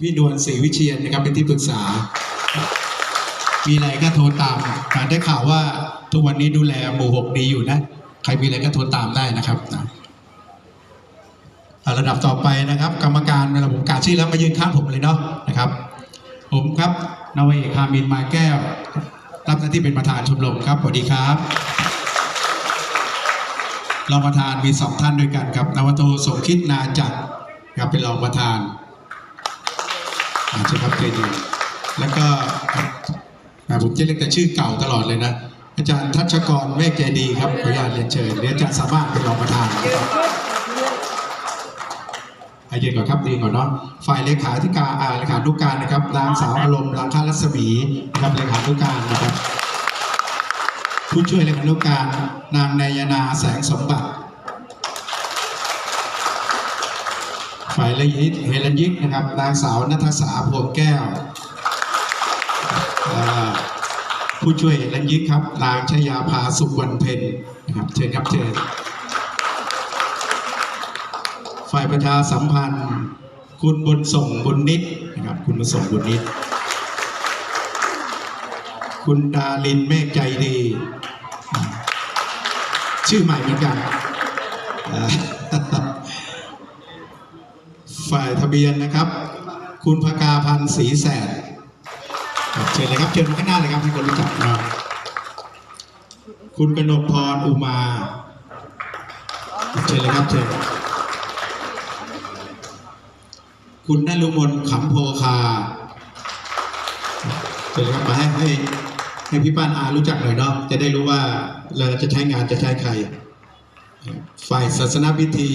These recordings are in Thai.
พี่นวลศรีวิเชียนนะครับเป็นที่ปรึกษา มีอะไรก็โทรตามการได้ข่าวว่าทุกวันนี้ดูแลหมู่หกดีอยู่นะ ใครมีอะไรก็โทรตามได้นะครับนะระดับต่อไปนะครับ กรรมการเวลาผมกาชื่อแล้วมายืนข้างผมเลยเนาะนะครับ ผมครับนาวเอกคามินมาแก้ว รับหน้าที่เป็นประธานชมรมครับสวัสดีครับรองประธานมีสองท่านด้วยกันครับนวโทสมคิดนาจักรครับเป็นรองประธาน ใช่ครับเคยดีแล้วก็ผมจะเรียกแต่ชื่อเก่าตลอดเลยนะ อาจารย์ทัชกรเมฆใจดีครับขออนุญาตเรียนเชิญเรียนอาจารย์สามารถเป็นรองประธานนะครับอายืนก่อนครับดีก่อนเนาะฝ่ายเลขาธิการอาเลขานุการนะครับนางสาวอารมณ์ลังคารัศมีนะครับเลขานุการนะครับ ผู้ช่วยเลขานุการ นางนายนาแสงสมบัติ ฝ่าย ลยิตเฮลันยิกนะครับ นางสาวนัทสาพวงแก้ว ผู้ช่วยเฮลันยิกครับ นางชยาภาสุวรรณเพ็ญนะครับ เชิญครับเชิญ ฝ่ายประชาสัมพันธ์ คุณบุญส่งบุญนิดนะครับ คุณบุญส่งบุญนิด คุณดาลินเมฆใจดี ชื่อใหม่เหมือนกัน ฝ่ายทะเบียนนะครับ คุณพกาพันธ์ศรีแสนเชิญเลยครับเชิญมาข้างหน้าเลยครับให้คนรู้จักนะครับคุณกนกพรอุมาเชิญเลยครับเชิญคุณนลุมนขำโพคาเชิญเลยครับมาให้ให้ให้พี่ป้านอารู้จักหน่อยเนาะจะได้รู้ว่าเราจะใช้งานจะใช้ใคร ฝ่ายศาสนพิธี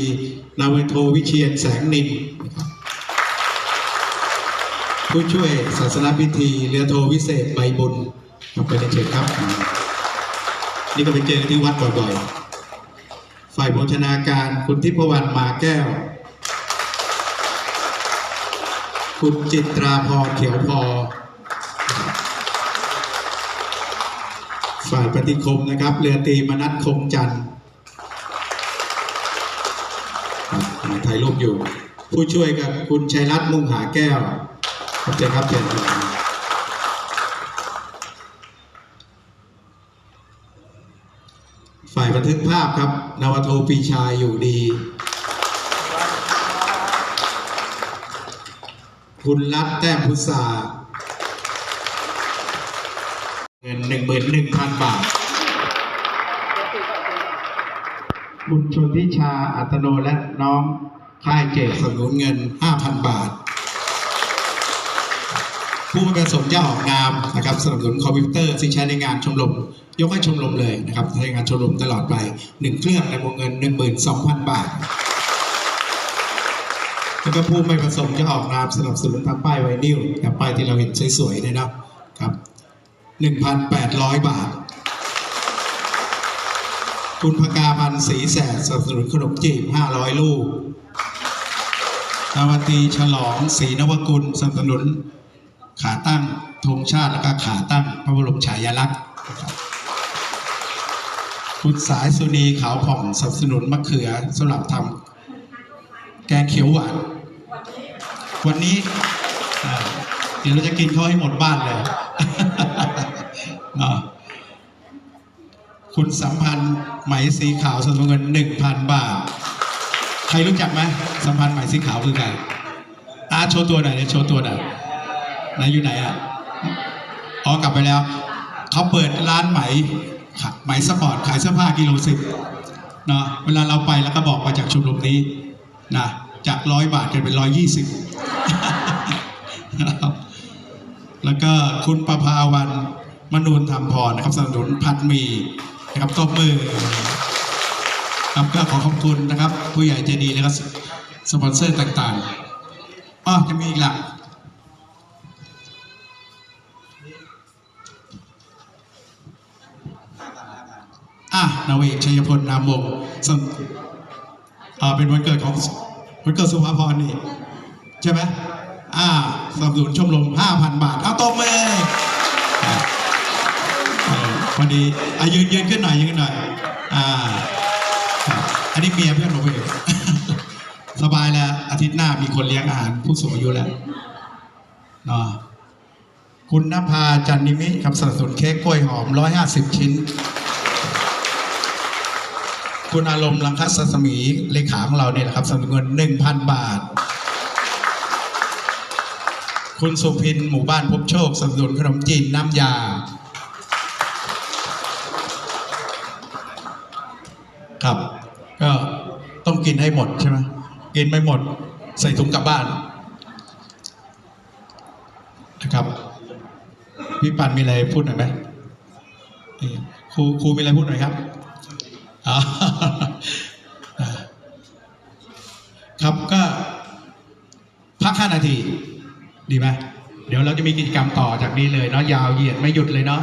นาวาโทวิเชียนแสงนินผู้ช่วยศาสนพิธีเรือโทวิเศษใบบุญครับไปเรียนเชิญครับ นี่ก็ไปเจอที่วัดบ่อยๆ ฝ่ายโภชนาการคุณทิพวรรณมาแก้ว คุณจิตราพรเขียวพอ ฝ่ายปฏิคมนะครับ เรือตีมนัทคงจันทร์ ครับ ถ่ายรูปอยู่ ผู้ช่วยกับคุณชัยรัตน์มุ่งหาแก้วครับเชิญครับเชิญครับฝ่ายบันทึกภาพครับ นวโทปีชาอยู่ดี คุณรัตแต้มพุทราเงินหนึ่งหมื่นหนึ่งพันบาท คุณชนทิชาอัตโนและน้องค่ายเจตสนับสนุนเงิน 5,000 บาท ผู้ประสงค์จะออกนามนะครับสนับสนุนคอมพิวเตอร์ที่ใช้ในงานชมรม ยกให้ชมรมเลยนะครับใช้งานชมรมตลอดไปหนึ่งเครื่องในวงเงิน 12,000 บาท แล้วก็ผู้ไม่ประสงค์จะออกนามสนับสนุนทำป้ายไวนิลกับป้ายที่เราเห็นสวยๆเนี่ยนะครับ 1,800 บาท คุณพกาพันธ์ศรีแสดสนับสนุนขนมจีบ 500 ลูกนาวตีฉลองศรีนวกุลสนับสนุนขาตั้งธงชาติและก็ขาตั้งพระบรมฉายาลักษณ์คุณสายสุนีขาวผ่องสนับสนุนมะเขือสำหรับทำแกงเขียวหวาน วันนี้เดี๋ยวเราจะกินเขาให้หมดบ้านเลย เนาะ คุณสัมพันธ์ไหมสีขาวสนุนเงินหนึ่งพันบาท ใครรู้จักไหมสัมพันธ์ไหมสีขาวคือใครอาโชว์ตัวหน่อยเนี่ยโชว์ตัวหน่อยไหนอยู่ไหนอะอ๋อกลับไปแล้ว เขาเปิดร้านไหมขะไหมสปอร์ตขายเสื้อผ้ากิโลสิบเนาะเวลาเราไปแล้วก็บอกมาจากชมรมนี้นะจากร้อยบาทกลายเป็นร้อยยี่สิบแล้วก็คุณประภาวันมนูนธรรมพรนะครับสนับสนุนพันหมี ครับตบมือครับก็ขอขอบคุณนะครับ ผู้ใหญ่ใจดีแล้วก็สปอนเซอร์ต่างๆอ๋อจะมีอีกหลักอะนาเวกชัยพลนามวงศ์สมอ่าเป็นวันเกิดของวันเกิดสุภาพรนี่ใช่ไหมอ่าสนับสนุนชมรม5,000 บาท เอาตบมือ อะเออพอดีอายืนยืนขึ้นหน่อยยืนขึ้นหน่อยอ่าอันนี้เมียเพื่อนผมเองสบายแล้ว อาทิตย์หน้ามีคนเลี้ยงอาหารผู้สูงอายุแล้วเนาะคุณนภาจันนิมิครับสนับสนุนเค้กกล้วยหอม150ชิ้น คุณอารมณ์ลังคัสสมีเลขาของเราเนี่ยนะครับสนับสนุนเงิน1,000บาท คุณสุพินหมู่บ้านพบโชคสนับสนุนขนมจีนน้ำยา ครับ ก็ต้อง กินให้หมดใช่ไหมกินไม่หมด ใส่ถุงกลับบ้านนะครับพี่ปันมีอะไรพูดหน่อยไหมครูครูมีอะไรพูดหน่อยครับครับก็พักห้านาที ดีไหมเดี๋ยวเราจะมีกิจกรรมต่อจากนี้เลยเนาะยาวเหยียดไม่หยุดเลยเนาะ